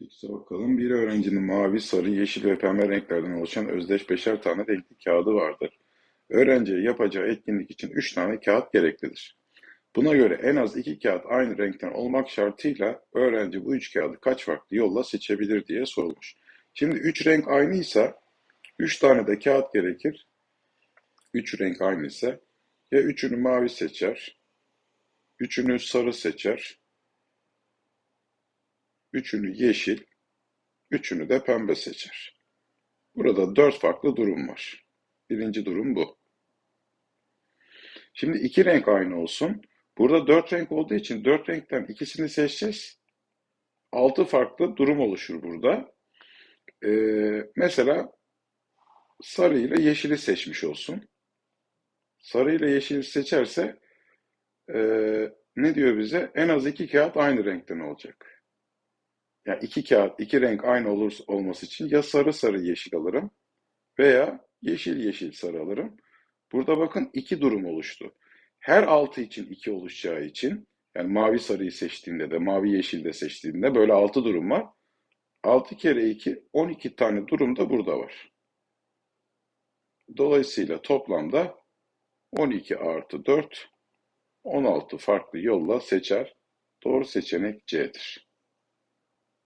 İşte bakalım bir öğrencinin mavi, sarı, yeşil ve pembe renklerden oluşan özdeş beşer tane renkli kağıdı vardır. Öğrenciye yapacağı etkinlik için üç tane kağıt gereklidir. Buna göre en az iki kağıt aynı renkten olmak şartıyla öğrenci bu üç kağıdı kaç farklı yolla seçebilir diye sorulmuş. Şimdi üç renk aynıysa üç tane de kağıt gerekir. Üç renk aynıysa ya üçünü mavi seçer, üçünü sarı seçer, üçünü yeşil, üçünü de pembe seçer. Burada dört farklı durum var. Birinci durum bu. Şimdi iki renk aynı olsun. Burada dört renk olduğu için dört renkten ikisini seçeceğiz. Altı farklı durum oluşur burada. Ee, mesela sarı ile yeşili seçmiş olsun. Sarı ile yeşili seçerse ee, ne diyor bize? En az iki kağıt aynı renkten olacak. Yani iki kağıt, iki renk aynı olur, olması için ya sarı sarı yeşil alırım veya yeşil yeşil sarı alırım. Burada bakın iki durum oluştu. Her altı için iki oluşacağı için yani mavi sarıyı seçtiğinde de mavi yeşil de seçtiğinde böyle altı durum var. 6 kere 2 12 tane durum da burada var. Dolayısıyla toplamda 12 artı 4 16 farklı yolla seçer. Doğru seçenek C'dir.